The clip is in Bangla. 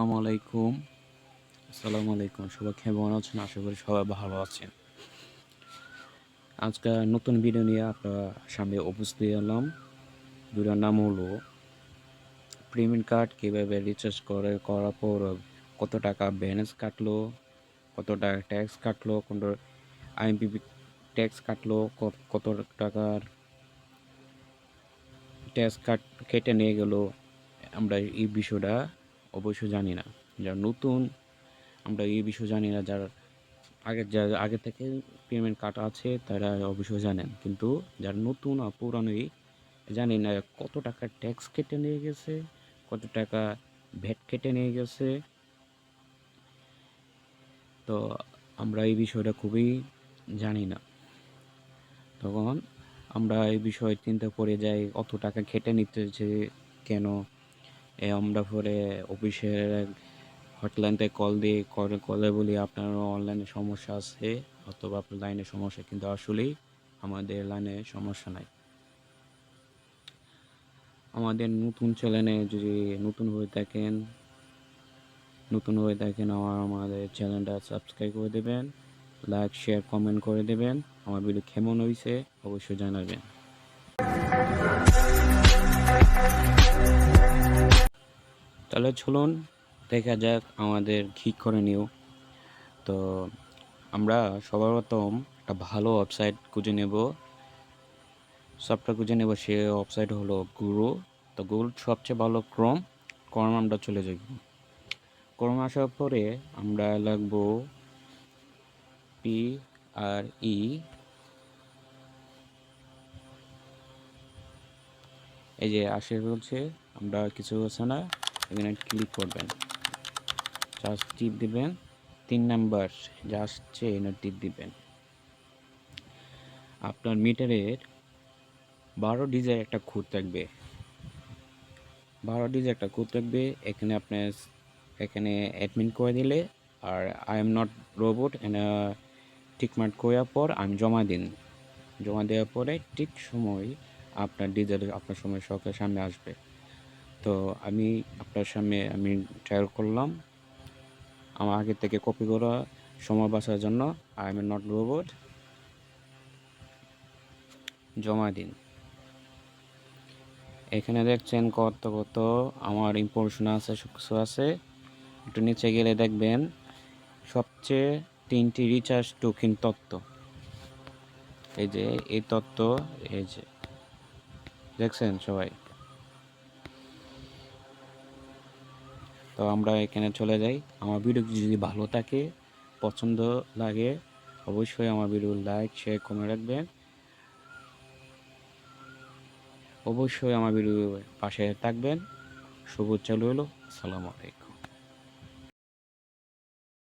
আসসালামু আলাইকুম। আসসালামু আলাইকুম। সবাই কেমন আছেন? আশা করি সবাই ভালো আছেন। আজকে নতুন ভিডিও নিয়ে আপনার সামনে উপস্থিত এলাম ভিডিওর নাম হলো প্রিমিয়াম কার্ড কীভাবে রিচার্জ করে, করার পর কত টাকা ব্যালেন্স কাটলো, কত টাকা ট্যাক্স কাটলো কোন আইএমপি ট্যাক্স কাটলো, কত টাকার ট্যাক্স কাট কেটে নিয়ে গেল। আমরা এই বিষয়টা অবশ্যই জানি না। যারা নতুন, আমরা এই বিষয়ে জানি না। যারা আগে যারা আগে থেকে পেমেন্ট কাটা আছে, তারা অবশ্যই জানেন। কিন্তু যারা নতুন আর পুরানোই, জানি না কত টাকা ট্যাক্স কেটে নিয়ে গেছে, কত টাকা ভ্যাট কেটে নিয়ে গেছে। তো আমরা এই বিষয়টা খুবই জানি না। তখন আমরা এই বিষয়ে চিন্তা করে যাই, অত টাকা খেটে নিতেছে কেন আমরা পরে অফিসের হটলাইনতে কল দিয়ে করে কলে বলি আপনার অনলাইনে সমস্যা আছে, অথবা আপনার লাইনে সমস্যা, কিন্তু আসলেই আমাদের লাইনে সমস্যা নাই। আমাদের নতুন চ্যানেলে যদি নতুন হয়ে থাকেন, নতুন হয়ে থাকেন, আমার, আমাদের চ্যানেলটা সাবস্ক্রাইব করে দেবেন লাইক শেয়ার কমেন্ট করে দেবেন। আমার ভিডিও কেমন হয়েছে, অবশ্যই জানাবেন। তাহলে চলুন, দেখা যাক আমাদের ঠিক করে নিও। তো আমরা সবার প্রথম একটা ভালো ওয়েবসাইট খুঁজে নেব। সবটা খুঁজে নেব, সে ওয়েবসাইট হলো গুরু। তো গুরুর সবচেয়ে ভালো ক্রম ক্রম আমরা চলে যাব ক্রম আসার পরে আমরা লাগবো পি আর ই এই যে আসে বলছে, আমরা কিছু আছে না? এখানে ক্লিক করবেন। জাস্ট টিপ দিবেন। তিন নাম্বার আসছে এখানে টিপ দিবেন। আপনার মিটারের বারো ডিজাইন একটা খুঁত থাকবে। বারো ডিজাইন একটা খুঁত থাকবে। এখানে আপনার এখানে অ্যাডমিন করে দিলে, আর আই এম নট রোবট এনে টিকমার্ক করার পর আমি জমা দিন। জমা দেওয়ার পরে ঠিক সময় আপনার ডিজাইন আপনার সময় সকের সামনে আসবে। তো আমি আপনার সামনে আমি ট্রায়াল করলাম। আমার আগে থেকে কপি করা সময় বাঁচার জন্য আই এম নট রোবট জমা দিন। এখানে দেখছেন কত কত আমার ইনফরমেশন আছে সব কিছু আছে। একটু নিচে গেলে দেখবেন সবচেয়ে তিনটি রিচার্জ টোকেন তত্ত্ব। এই যে, এই তত্ত্ব, এই যে। দেখছেন সবাই? তো আমরা এখানে চলে যাই। আমার ভিডিও যদি ভালো থাকে, পছন্দ লাগে, অবশ্যই আমার ভিডিও লাইক শেয়ার করে রাখবেন। অবশ্যই আমার ভিডিও পাশে থাকবেন। চালু হলো, আসসালামু আলাইকুম।